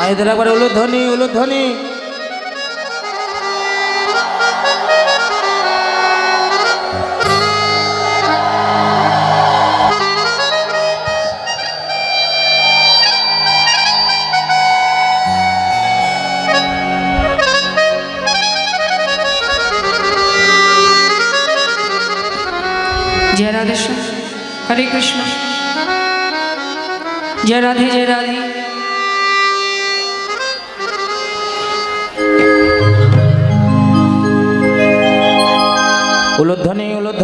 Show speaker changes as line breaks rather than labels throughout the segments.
মায়েদের একবার উলুধ্বনি উলুধ্বনি।
জয় রাধেশ্যাম হরে কৃষ্ণ। জয় রাধে জয় রাধে।
উলুধ্বনি উলুধ্বনি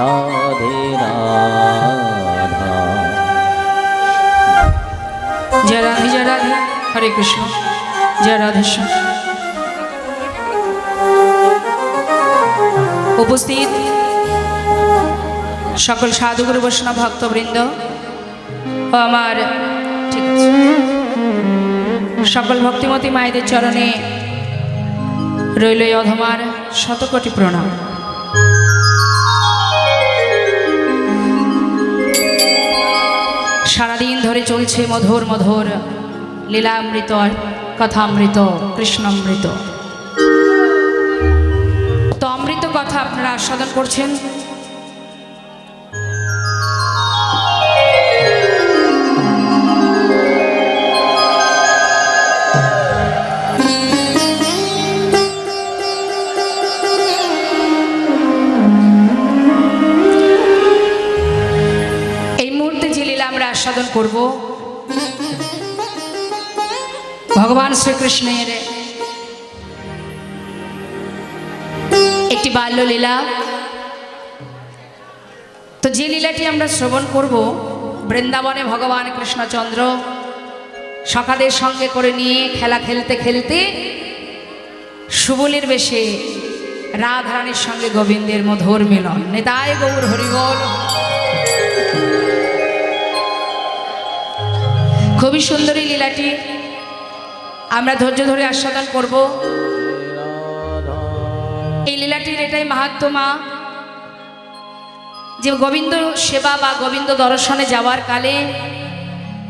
রাধে রাধা।
জয় রাধে জয় রাধে। হরে কৃষ্ণ, জয় রাধেশ্যাম উপস্থিত সকল সাধুগুরু, বৈষ্ণব ভক্তবৃন্দ ও আমার সকল ভক্তিমতী মায়েদের চরণে রইল অধমার শতকোটি প্রণাম। সারাদিন ধরে চলছে মধুর মধুর লীলামৃত কথামৃত কৃষ্ণামৃত। তো অমৃত কথা আপনারা আস্বাদন করছেন। ভগবান শ্রীকৃষ্ণের। একটি বাল্যলীলা। তো যে লীলাটি আমরা শ্রবণ করব, বৃন্দাবনে ভগবান কৃষ্ণচন্দ্র সখাদের সঙ্গে করে নিয়ে খেলা খেলতে খেলতে সুবলের বেশে রাধারানীর সঙ্গে গোবিন্দের মধুর মিলন। নেতায় গৌর হরিবল। খুবই সুন্দরী লীলাটি। আমরা ধৈর্য ধরে আস্বাদন করব। এই লীলাটির এটাই মাহাত্মা যে গোবিন্দ সেবা বা গোবিন্দ দর্শনে যাওয়ার কালে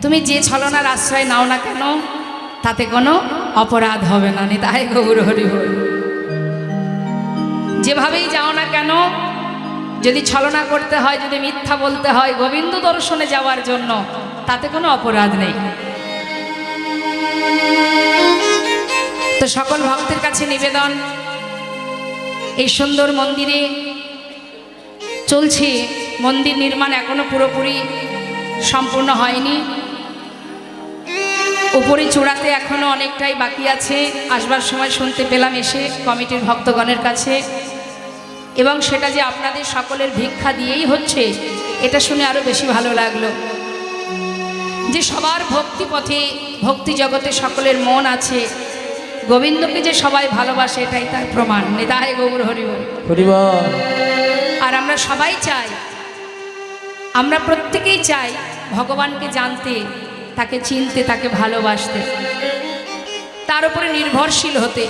তুমি যে ছলনার আশ্রয় নাও না কেন, তাতে কোনো অপরাধ হবে না তাই গৌর হরি হরি। যেভাবেই যাও না কেন, যদি ছলনা করতে হয়, যদি মিথ্যা বলতে হয়, গোবিন্দ দর্শনে যাওয়ার জন্য তাতে কোনো অপরাধ নেই। তো সকল ভক্তের কাছে নিবেদন, এই সুন্দর মন্দিরে চলছে, মন্দির নির্মাণ এখনও পুরোপুরি সম্পূর্ণ হয়নি। উপরে চূড়াতে এখনও অনেকটাই বাকি আছে, আসবার সময় শুনতে পেলাম এসে কমিটির ভক্তগণের কাছে। এবং সেটা যে আপনাদের সকলের ভিক্ষা দিয়েই হচ্ছে, এটা শুনে আরও বেশি ভালো লাগল। যে সবার ভক্তি পথে ভক্তি জগতে সকলের মন আছে গোবিন্দকে যে সবাই ভালোবাসে এটাই তার প্রমাণ। নেতায় গৌর হরিবল
হরিবল
আর আমরা সবাই চাই আমরা প্রত্যেকেই চাই ভগবানকে জানতে তাকে চিনতে তাকে ভালোবাসতে। তার উপরে নির্ভরশীল হতে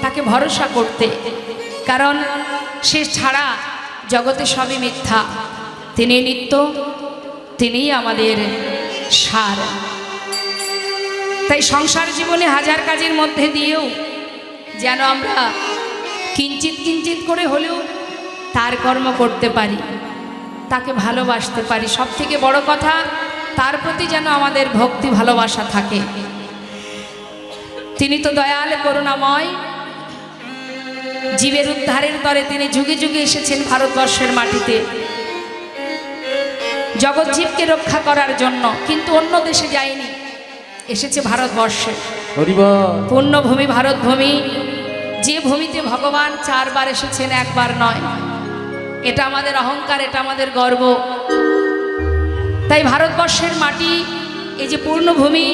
তাকে ভরসা করতে। কারণ সে ছাড়া জগতে সবই মিথ্যা। তিনি নিত্য তিনিই আমাদের সার। তাই সংসার জীবনে হাজার কাজের মধ্যে দিয়েও যেন আমরা কিঞ্চিত কিঞ্চিত করে হলেও তার কর্ম করতে পারি, তাকে ভালোবাসতে পারি। সব থেকে বড় কথা, তার প্রতি যেন আমাদের ভক্তি ভালোবাসা থাকে। তিনি তো দয়াল, করুণাময়। জীবের উদ্ধারের তরে তিনি যুগে যুগে এসেছেন ভারতবর্ষের মাটিতে। জগৎজীবকে রক্ষা করার জন্য কিন্তু অন্য দেশে যায়নি। এসেছে ভারতবর্ষে। পূর্ণভূমি ভারতভূমি যে ভূমিতে ভগবান চারবার এসেছেন একবার নয়। এটা আমাদের অহংকার এটা আমাদের গর্ব। তাই ভারতবর্ষের মাটি এই যে পূর্ণভূমি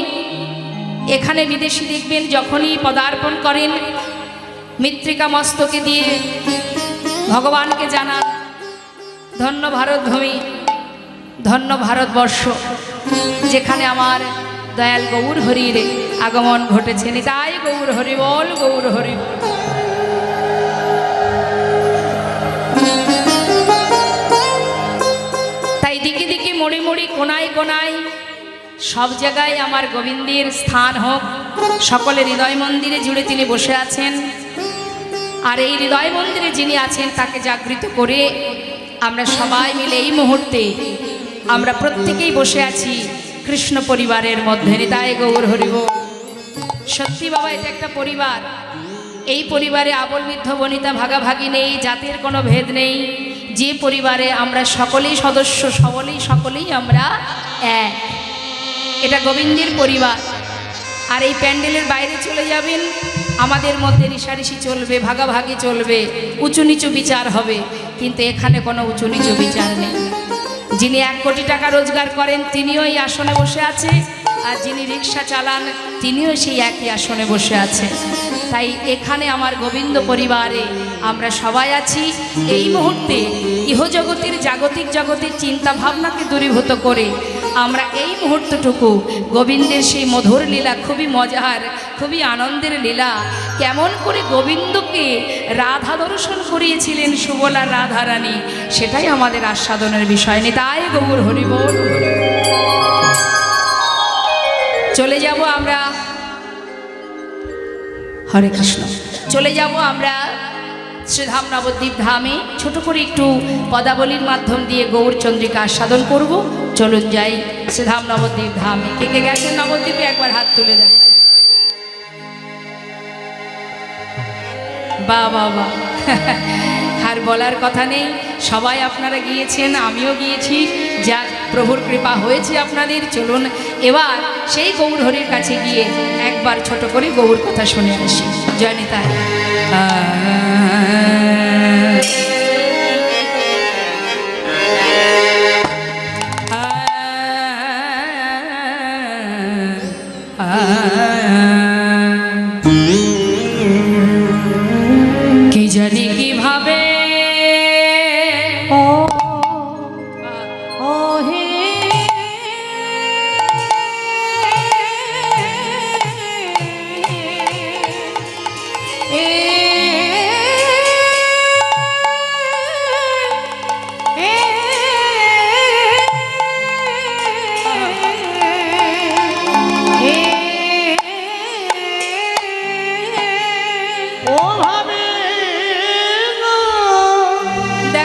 এখানে বিদেশি দেখবেন যখনই পদার্পণ করেন মৃত্তিকা মস্তকে দিয়ে ভগবানকে জানান ধন্য ভারতভূমি। ধন্য ভারতবর্ষ। যেখানে আমার দয়াল গৌর হরির আগমন ঘটেছে। তাই গৌর হরি বল, গৌর হরি তাই দিকে দিকে মড়ি মুড়ি, কোনায় কোনায়, সব জায়গায় আমার গোবিন্দের স্থান হোক। সকলে হৃদয় মন্দিরে জুড়ে তিনি বসে আছেন। আর এই হৃদয় মন্দিরে যিনি আছেন, তাকে জাগৃত করে আমরা সবাই মিলে এই মুহূর্তে আমরা প্রত্যেকেই বসে আছি কৃষ্ণ পরিবারের মধ্যে। হৃদয় গৌর হরিব সত্যি বাবা, এটা একটা পরিবার। এই পরিবারে আবল বৃদ্ধ বনিতা ভাগাভাগি নেই, জাতির কোনো ভেদ নেই। যে পরিবারে আমরা সকলেই সদস্য, সবলেই সকলেই আমরা এক। এটা গোবিন্দের পরিবার। আর এই প্যান্ডেলের বাইরে চলে যাবেন, আমাদের মধ্যে রিসারিসি চলবে, ভাগাভাগি চলবে, উঁচু নিচু বিচার হবে। কিন্তু এখানে কোনো উঁচু নিচু বিচার নেই। যিনি এক কোটি টাকা রোজগার করেন, তিনিও এই আসনে বসে আছে। আর যিনি রিক্সা চালান, তিনিও সেই একই আসনে বসে আছে। তাই এখানে আমার গোবিন্দ পরিবারে আমরা সবাই আছি। এই মুহূর্তে ইহজগতের জাগতিক জগতের চিন্তা ভাবনাকে দূরীভূত করে আমরা এই মুহূর্তটুকু গোবিন্দের সেই মধুর লীলা, খুবই মজার, খুবই আনন্দের লীলা, কেমন করে গোবিন্দকে রাধা দর্শন করিয়েছিলেন সুবলা রাধারানী, সেটাই আমাদের আস্বাদনের বিষয়। নেই তাই গৌর হরিবল চলে যাব আমরা। হরে কৃষ্ণ। চলে যাব আমরা শ্রীধাম নবদ্বীপ ধামে ছোট করে একটু পদাবলীর মাধ্যম দিয়ে গৌরচন্দ্রিকা আস্বাদন করব। চলুন যাই শ্রীধাম নবদ্বীপ ধামে কে কে গেছেন নবদ্বীপে? একবার হাত তুলে দেন বা বা বা। আর বলার কথা নেই। সবাই আপনারা গিয়েছেন, আমিও গিয়েছি। যা প্রভুর কৃপা হয়েছে আপনাদের। চলুন এবার সেই গৌর হরির কাছে গিয়ে একবার ছোট করে গৌর কথা শুনে আসি। জয়নিতায় কি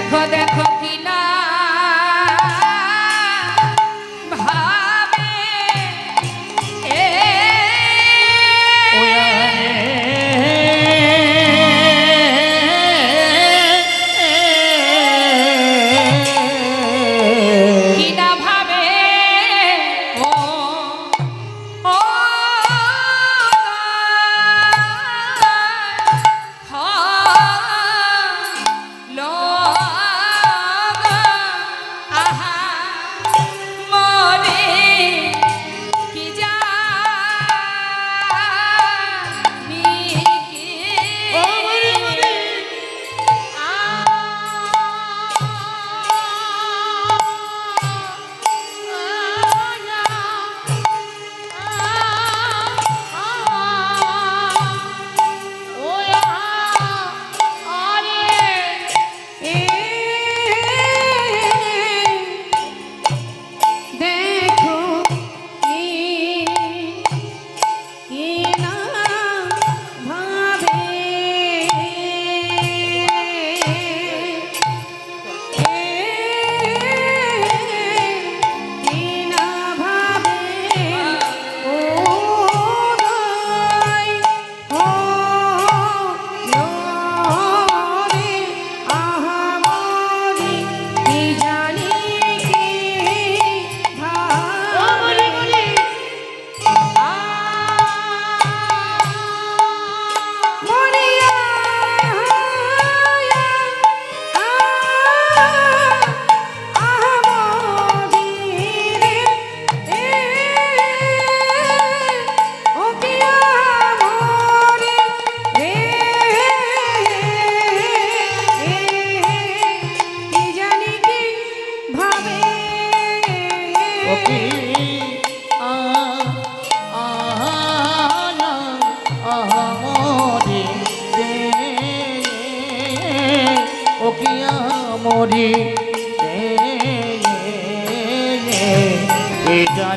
দেখো দেখো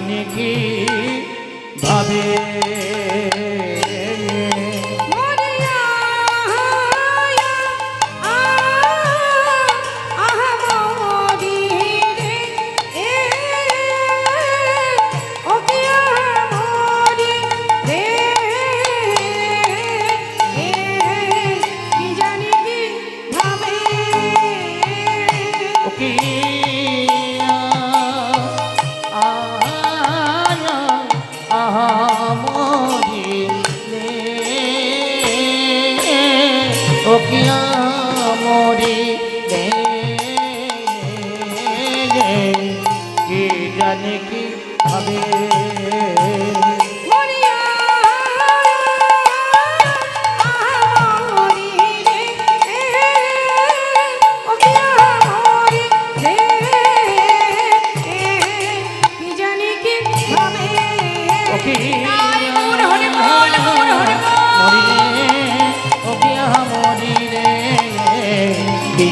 जाने की Yeah.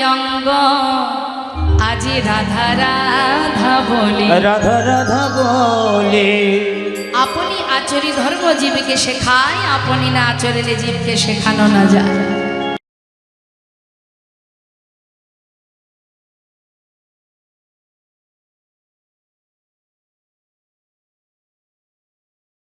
অঙ্গ আজি রাধা রাধা বলে।
রাধা রাধা বলে।
আপনি আচরি ধর্ম জীবকে শেখায় আপনি না আচরিলে জীবকে শেখানো না যায়।